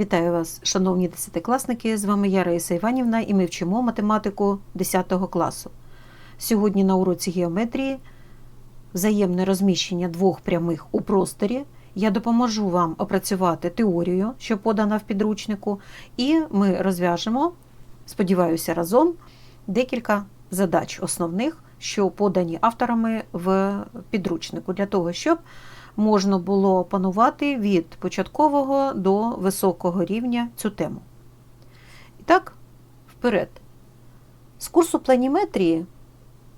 Вітаю вас, шановні десятикласники! З вами я Раїса Іванівна і ми вчимо математику 10 класу. Сьогодні на уроці геометрії взаємне розміщення двох прямих у просторі. Я допоможу вам опрацювати теорію, що подана в підручнику, і ми розв'яжемо, сподіваюся, разом декілька задач основних, що подані авторами в підручнику, для того, щоб можна було опанувати від початкового до високого рівня цю тему. І так, вперед. З курсу планіметрії,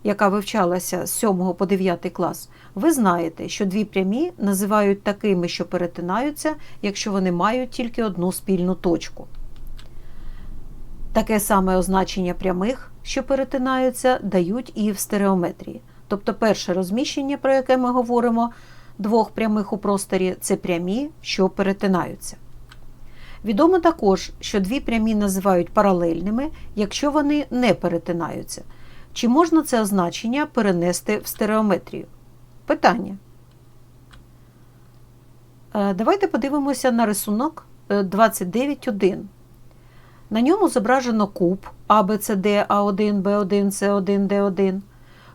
яка вивчалася з 7 по 9 клас, ви знаєте, що дві прямі називають такими, що перетинаються, якщо вони мають тільки одну спільну точку. Таке саме означення прямих, що перетинаються, дають і в стереометрії. Тобто перше розміщення, про яке ми говоримо, двох прямих у просторі це прямі, що перетинаються. Відомо також, що дві прямі називають паралельними, якщо вони не перетинаються. Чи можна це означення перенести в стереометрію? Питання. Е, Давайте подивимося на рисунок е, 29.1. На ньому зображено куб АБЦД А1, Б1, С1, Д1.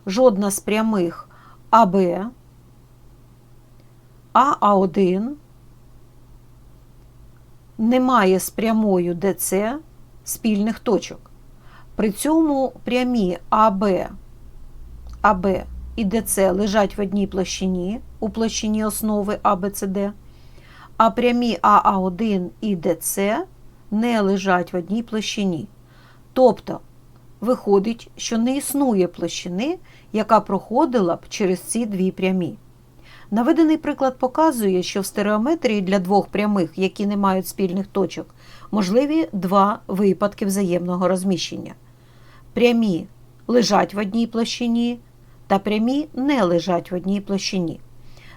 Жодна з прямих АБ а А1 немає з прямою ДЦ спільних точок. При цьому прямі АБ, АБ і ДЦ лежать в одній площині у площині основи АБЦД, а прямі АА1 і ДЦ не лежать в одній площині. Тобто, виходить, що не існує площини, яка проходила б через ці дві прямі. Наведений приклад показує, що в стереометрії для двох прямих, які не мають спільних точок, можливі два випадки взаємного розміщення. Прямі лежать в одній площині, та прямі не лежать в одній площині.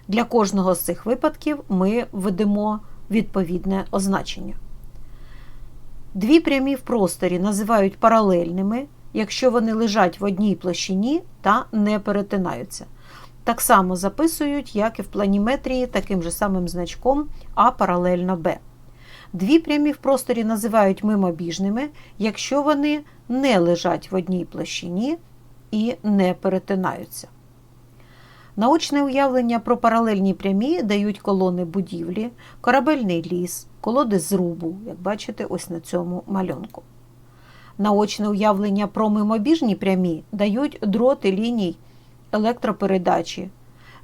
Для кожного з цих випадків ми введемо відповідне означення. Дві прямі в просторі називають паралельними, якщо вони лежать в одній площині та не перетинаються так само записують, як і в планіметрії, таким же самим значком А паралельно Б. Дві прямі в просторі називають мимобіжними, якщо вони не лежать в одній площині і не перетинаються. Наочне уявлення про паралельні прямі дають колони будівлі, корабельний ліс, колоди зрубу, як бачите, ось на цьому малюнку. Наочне уявлення про мимобіжні прямі дають дроти ліній електропередачі,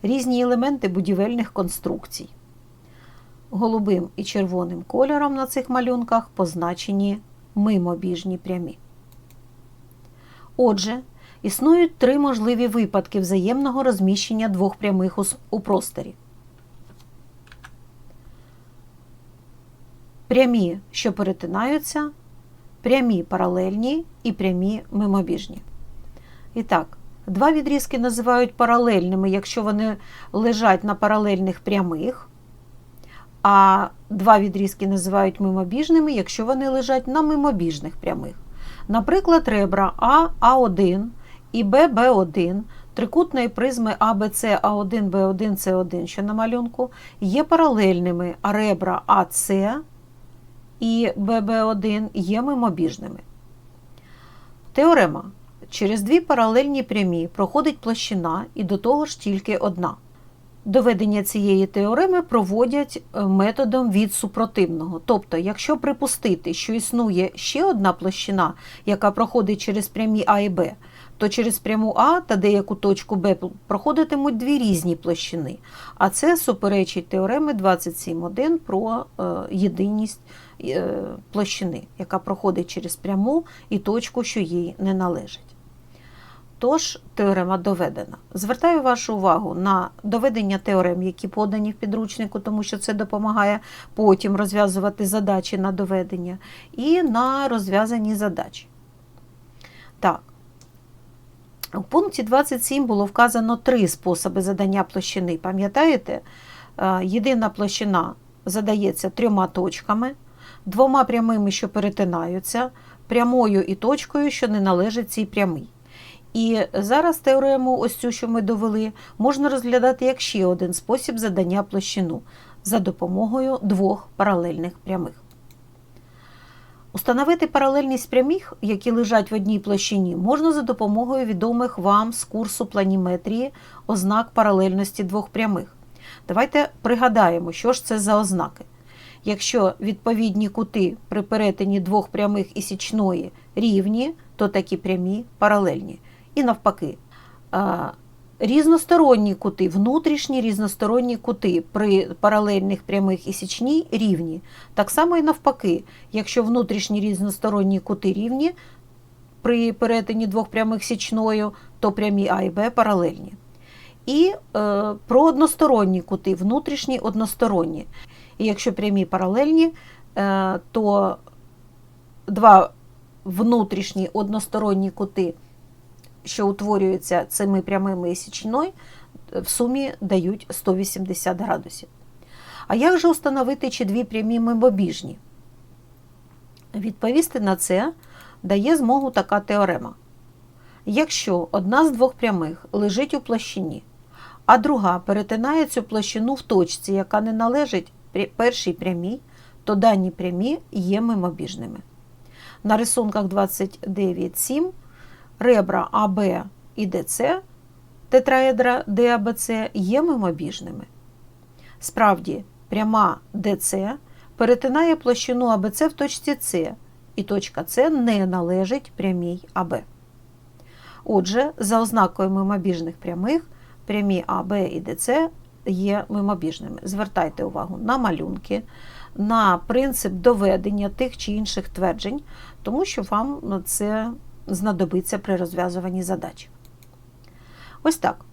різні елементи будівельних конструкцій. Голубим і червоним кольором на цих малюнках позначені мимобіжні прямі. Отже, існують три можливі випадки взаємного розміщення двох прямих у просторі. Прямі, що перетинаються, прямі паралельні і прямі мимобіжні. І так, Два відрізки називають паралельними, якщо вони лежать на паралельних прямих, а два відрізки називають мимобіжними, якщо вони лежать на мимобіжних прямих. Наприклад, ребра А А1 і Б Б1 трикутної призми АБЦ А1, Б1, С1, що на малюнку, є паралельними, а ребра АС і ББ1 є мимобіжними. Теорема. Через дві паралельні прямі проходить площина і до того ж тільки одна. Доведення цієї теореми проводять е, методом від супротивного. Тобто, якщо припустити, що існує ще одна площина, яка проходить через прямі А і Б, то через пряму А та деяку точку Б проходитимуть дві різні площини. А це суперечить теореми 27.1 про е, єдиність е, площини, яка проходить через пряму і точку, що їй не належить. Тож, теорема доведена. Звертаю вашу увагу на доведення теорем, які подані в підручнику, тому що це допомагає потім розв'язувати задачі на доведення, і на розв'язані задачі. Так, у пункті 27 було вказано три способи задання площини. Пам'ятаєте? Е, єдина площина задається трьома точками, двома прямими, що перетинаються, прямою і точкою, що не належить цій прямій. І зараз теорему, ось цю, що ми довели, можна розглядати як ще один спосіб задання площину за допомогою двох паралельних прямих. Установити паралельність прямих, які лежать в одній площині, можна за допомогою відомих вам з курсу планіметрії ознак паралельності двох прямих. Давайте пригадаємо, що ж це за ознаки. Якщо відповідні кути при перетині двох прямих і січної рівні, то такі прямі паралельні. І навпаки, різносторонні кути, внутрішні різносторонні кути при паралельних прямих і січній рівні. Так само і навпаки, якщо внутрішні різносторонні кути рівні при перетині двох прямих січною, то прямі А і Б паралельні. І е, про односторонні кути, внутрішні односторонні. І якщо прямі паралельні, е, то два внутрішні односторонні кути, що утворюються цими прямими і січною, в сумі дають 180 градусів. А як же установити, чи дві прямі мимобіжні? Відповісти на це дає змогу така теорема. Якщо одна з двох прямих лежить у площині, а друга перетинає цю площину в точці, яка не належить першій прямій, то дані прямі є мимобіжними. На рисунках 29.7 ребра АБ і ДЦ тетраедра ДАБЦ є мимобіжними. Справді, пряма ДЦ перетинає площину АБЦ в точці С, і точка С не належить прямій АБ. Отже, за ознакою мимобіжних прямих, прямі АБ і ДЦ є мимобіжними. Звертайте увагу на малюнки, на принцип доведення тих чи інших тверджень, тому що вам це знадобиться при розв'язуванні задач. Ось так.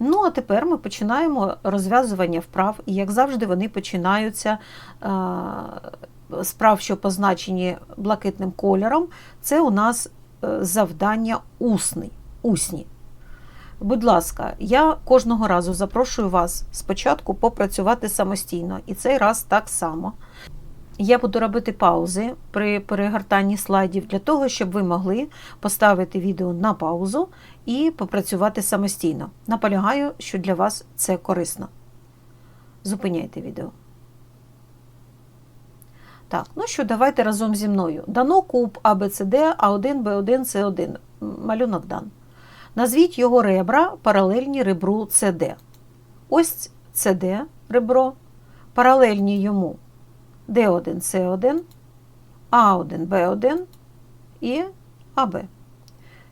Ну, а тепер ми починаємо розв'язування вправ, і, як завжди, вони починаються з прав, що позначені блакитним кольором. Це у нас е, завдання усний, усні. Будь ласка, я кожного разу запрошую вас спочатку попрацювати самостійно, і цей раз так само. Я буду робити паузи при перегортанні слайдів для того, щоб ви могли поставити відео на паузу і попрацювати самостійно. Наполягаю, що для вас це корисно. Зупиняйте відео. Так, ну що, давайте разом зі мною. Дано куб ABCD, А1, Б1, С1. Малюнок дан. Назвіть його ребра паралельні ребру CD. Ось CD ребро, паралельні йому D1, C1, А1, Б1 і АБ.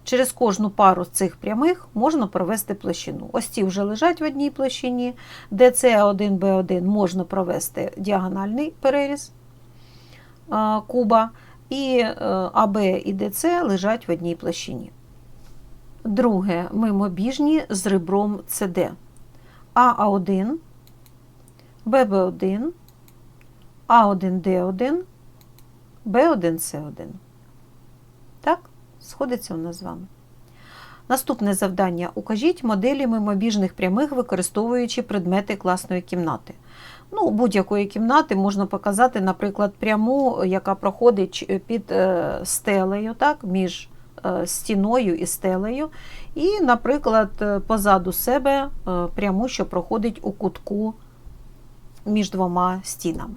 Через кожну пару з цих прямих можна провести площину. Ось ці вже лежать в одній площині, DC1, B1 можна провести діагональний переріз куба, і е, АБ і ДЦ лежать в одній площині. Друге мимобіжні з ребром CD. А1, ББ1, А1Д1, Б1С1. Так, сходиться у нас з вами. Наступне завдання: укажіть моделі мимобіжних прямих, використовуючи предмети класної кімнати. Ну, Будь-якої кімнати можна показати, наприклад, пряму, яка проходить під е, стелею, так, між Е, стіною і стелею, і, наприклад, позаду себе е, пряму, що проходить у кутку між двома стінами.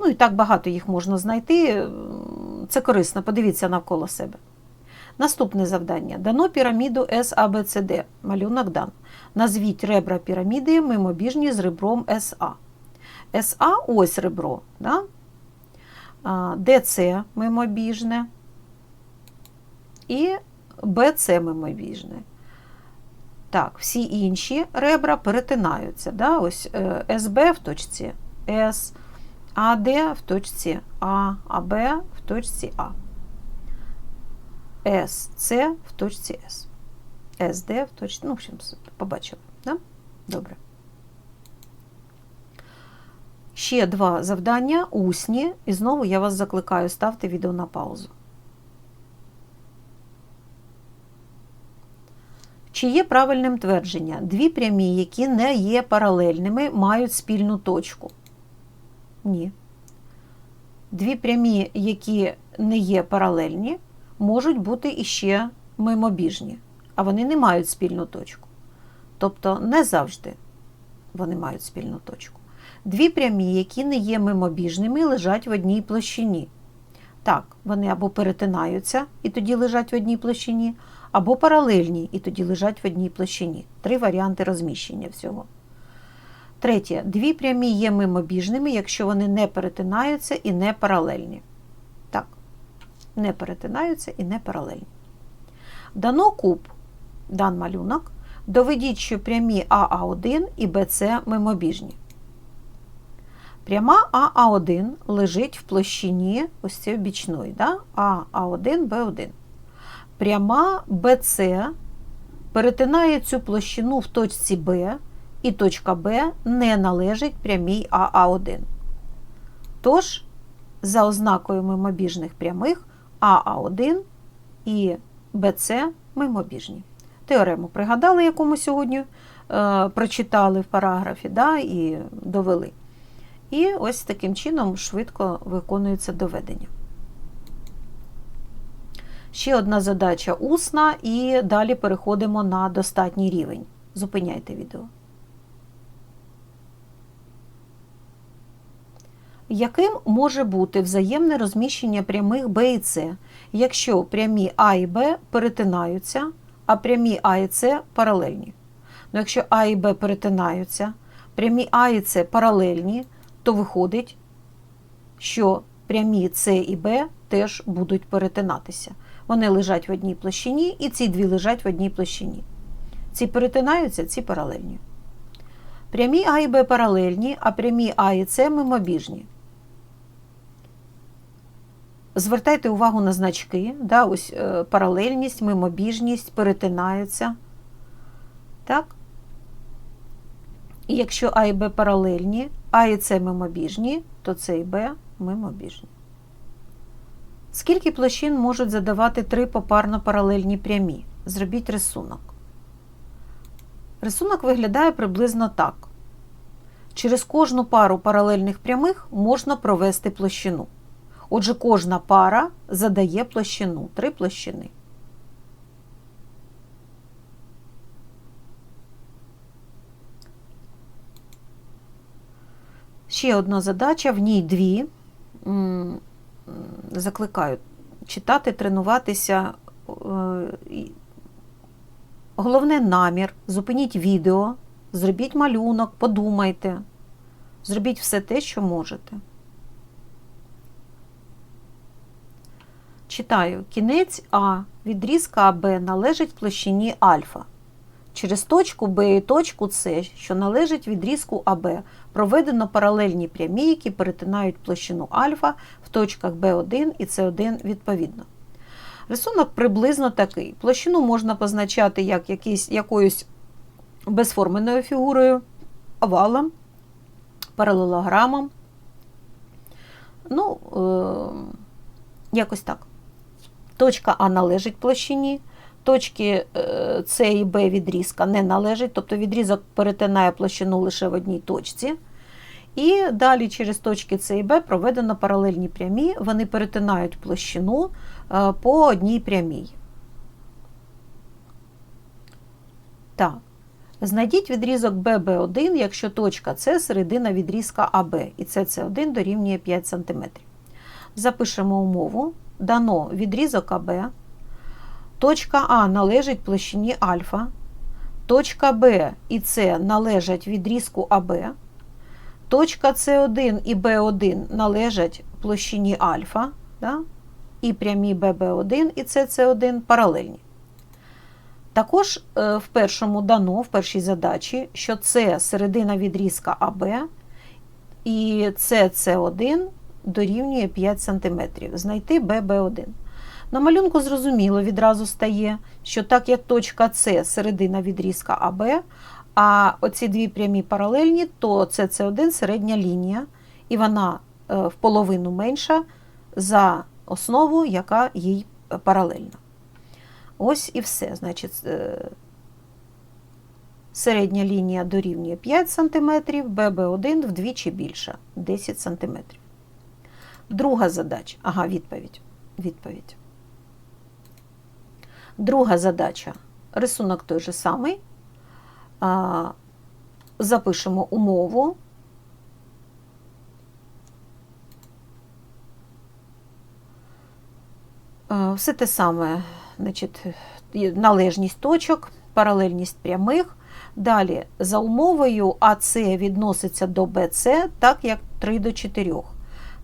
Ну і так багато їх можна знайти. Це корисно, подивіться навколо себе. Наступне завдання. Дано піраміду SABCD. Малюнок дан. Назвіть ребра піраміди мимобіжні з ребром SA. SA ось ребро. Да? DC мимобіжне і БЦ мимовіжне. Так, всі інші ребра перетинаються. Да? Ось е, СБ в точці С, АД в точці А, АБ в точці А. СЦ в точці С. СД в точці. Ну, в общем, побачили. Да? Добре. Ще два завдання усні, і знову я вас закликаю ставте відео на паузу. Чи є правильним твердження? Дві прямі, які не є паралельними, мають спільну точку? Ні. Дві прямі, які не є паралельні, можуть бути іще мимобіжні, а вони не мають спільну точку. Тобто не завжди вони мають спільну точку. Дві прямі, які не є мимобіжними, лежать в одній площині. Так, вони або перетинаються і тоді лежать в одній площині, або паралельні і тоді лежать в одній площині. Три варіанти розміщення всього. Третє. Дві прямі є мимобіжними, якщо вони не перетинаються і не паралельні. Так, не перетинаються і не паралельні. Дано куб, дан малюнок. Доведіть, що прямі АА1 і БЦ мимобіжні. Пряма АА1 лежить в площині ось цієї бічної, да? АА1, Б1. Пряма БЦ перетинає цю площину в точці Б, і точка Б не належить прямій АА1. Тож, за ознакою мимобіжних прямих АА1 і БЦ мимобіжні. Теорему пригадали, яку ми сьогодні е, прочитали в параграфі да, і довели. І ось таким чином швидко виконується доведення. Ще одна задача усна, і далі переходимо на достатній рівень. Зупиняйте відео. Яким може бути взаємне розміщення прямих Б і С, якщо прямі А і Б перетинаються, а прямі А і С паралельні? Ну, Якщо А і Б перетинаються, прямі А і С паралельні, то виходить, що прямі С і Б теж будуть перетинатися. Вони лежать в одній площині, і ці дві лежать в одній площині. Ці перетинаються, ці паралельні. Прямі А і Б паралельні, а прямі А і С мимобіжні. Звертайте увагу на значки, да, ось е, паралельність, мимобіжність перетинаються. Так? І якщо А і Б паралельні, А і С мимобіжні, то С і Б мимобіжні. Скільки площин можуть задавати три попарно паралельні прямі? Зробіть рисунок. Рисунок виглядає приблизно так. Через кожну пару паралельних прямих можна провести площину. Отже, кожна пара задає площину, три площини. Ще одна задача, в ній дві. Закликаю читати, тренуватися. Е, головне намір, зупиніть відео, зробіть малюнок, подумайте, зробіть все те, що можете. Читаю, кінець А відрізка АБ належить площині альфа. Через точку Б і точку С, що належить відрізку АБ, проведено паралельні прямі, які перетинають площину альфа в точках Б1 і С1 відповідно. Рисунок приблизно такий. Площину можна позначати як якийсь, якоюсь безформеною фігурою, овалом, паралелограмом. Ну, е якось так. Точка А належить площині, точки е, С і Б відрізка не належить, тобто відрізок перетинає площину лише в одній точці. І далі через точки С і Б проведено паралельні прямі, вони перетинають площину е, по одній прямій. Так. Знайдіть відрізок ББ1, якщо точка С середина відрізка АБ, і СС1 дорівнює 5 см. Запишемо умову дано відрізок АБ, точка А належить площині альфа, точка Б і С належать відрізку АБ, точка С1 і Б1 належать площині альфа, да? і прямі ББ1 і СС1 паралельні. Також е, в першому дано, в першій задачі, що С середина відрізка АБ і СС1 дорівнює 5 см. Знайти ББ1. На малюнку зрозуміло відразу стає, що так як точка С середина відрізка АБ, а оці дві прямі паралельні, то СС1 середня лінія, і вона е, в половину менша за основу, яка їй паралельна. Ось і все. Значить, е, середня лінія дорівнює 5 см, ББ1 вдвічі більша 10 см. Друга задача. Ага, відповідь. Відповідь. Друга задача. Рисунок той же самий. А, Запишемо умову. Все те саме, значить, належність точок, паралельність прямих. Далі, за умовою АС відноситься до БЦ, так як 3 до 4.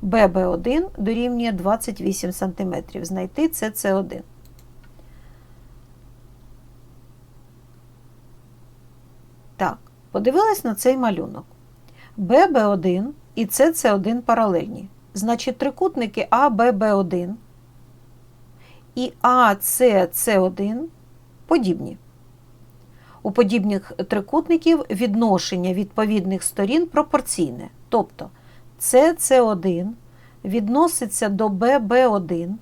ББ1 дорівнює 28 см. Знайти СС1. Так, подивилась на цей малюнок. ББ1 і СС1 паралельні. Значить, трикутники АББ1 і АСС1 подібні. У подібних трикутників відношення відповідних сторін пропорційне. Тобто СС1 відноситься до ББ1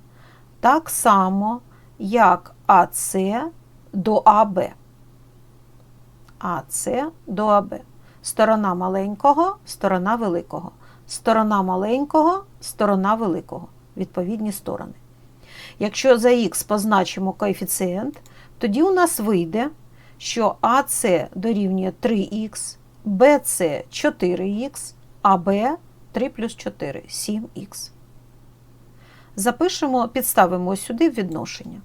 так само, як АС до АБ. АС до АБ. Сторона маленького, сторона великого. Сторона маленького, сторона великого. Відповідні сторони. Якщо за х позначимо коефіцієнт, тоді у нас вийде, що АС дорівнює 3х, БС 4х, АБ 3 плюс 4 7х. Запишемо, підставимо сюди відношення.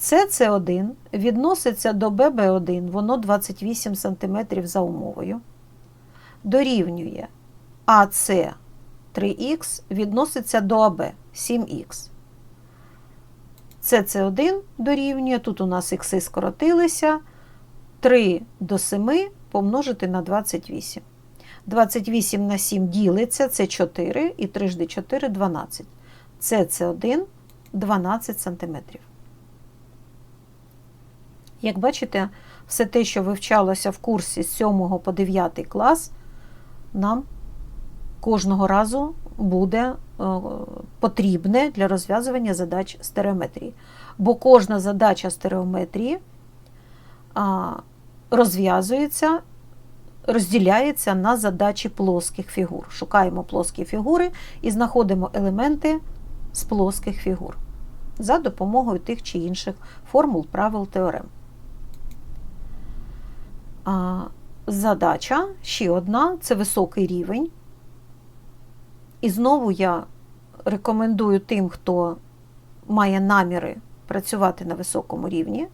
СС1 відноситься до ББ1, воно 28 см за умовою. Дорівнює АС 3х відноситься до АБ 7х. СС1 дорівнює, тут у нас ікси скоротилися, 3 до 7 помножити на 28. 28 на 7 ділиться, це 4, і 3 жди 4 – 12. СС1 12 см. Як бачите, все те, що вивчалося в курсі з 7 по 9 клас, нам кожного разу буде е, потрібне для розв'язування задач стереометрії. Бо кожна задача стереометрії розв'язується, розділяється на задачі плоских фігур. Шукаємо плоскі фігури і знаходимо елементи з плоских фігур за допомогою тих чи інших формул, правил теорем. Задача ще одна це високий рівень. І знову я рекомендую тим, хто має наміри працювати на високому рівні,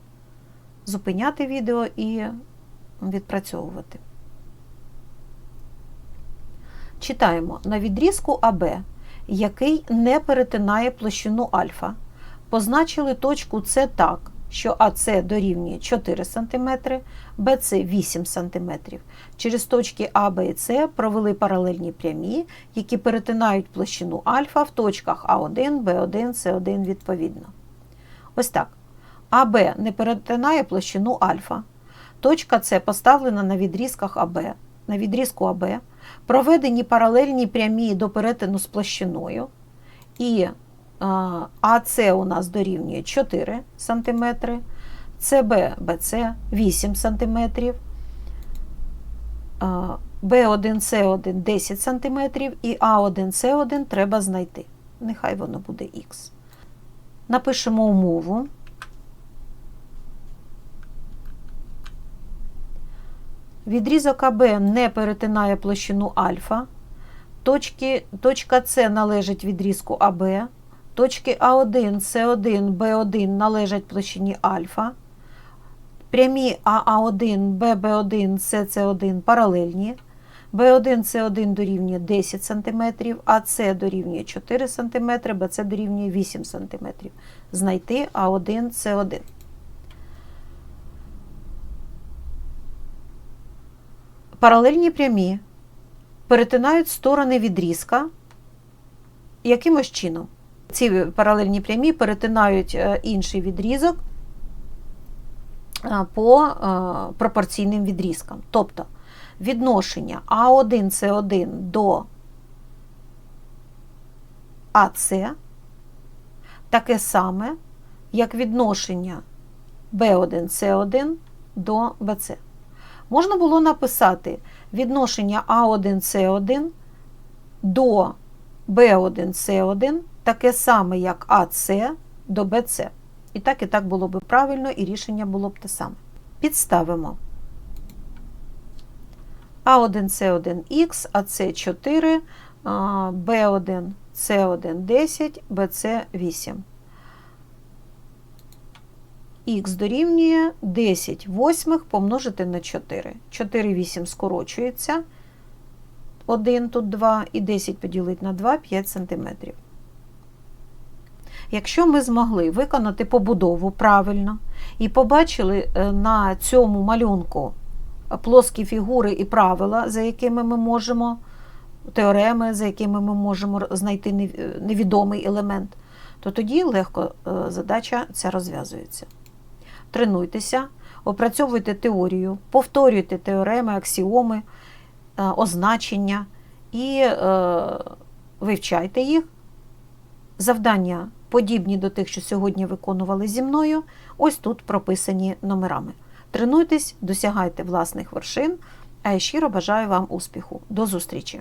зупиняти відео і відпрацьовувати. Читаємо на відрізку АБ, який не перетинає площину альфа. Позначили точку С так, що АС дорівнює 4 см, БС 8 см. Через точки А, Б і С провели паралельні прямі, які перетинають площину альфа в точках А1, Б1, С1 відповідно. Ось так. АБ не перетинає площину альфа. Точка С поставлена на відрізках АБ. На відрізку АБ проведені паралельні прямі до перетину з площиною. І АС у нас дорівнює 4 см, СБ, БЦ 8 см, Б1, С1 10 см і А1, С1 треба знайти. Нехай воно буде Х. Напишемо умову. Відрізок АБ не перетинає площину альфа. Точки, точка С належить відрізку АБ. Точки А1, С1, Б1 належать площині альфа. Прямі АА1, ББ1, СС1 паралельні. Б1, С1 дорівнює 10 см, АС дорівнює 4 см, БЦ дорівнює 8 см. Знайти А1, С1. Паралельні прямі перетинають сторони відрізка якимось чином. Ці паралельні прямі перетинають е, інший відрізок е, по е, пропорційним відрізкам. Тобто відношення А1 С1 до АС таке саме, як відношення Б1 С1 до БЦ. Можна було написати відношення А1 С1 до Б1 С1 таке саме, як АС до БЦ. І так, і так було б правильно, і рішення було б те саме. Підставимо А1, С1Х, АС 4, Б1, С1 10, БЦ 8. Х дорівнює 10 восьмих помножити на 4. 4 8 скорочується. 1 тут 2 і 10 поділити на 2 5 см. Якщо ми змогли виконати побудову правильно і побачили е, на цьому малюнку плоскі фігури і правила, за якими ми можемо, теореми, за якими ми можемо знайти е, невідомий елемент, то тоді легко е, задача ця розв'язується. Тренуйтеся, опрацьовуйте теорію, повторюйте теореми, аксіоми, е, означення і е, вивчайте їх. Завдання подібні до тих, що сьогодні виконували зі мною, ось тут прописані номерами. Тренуйтесь, досягайте власних вершин, а я щиро бажаю вам успіху. До зустрічі!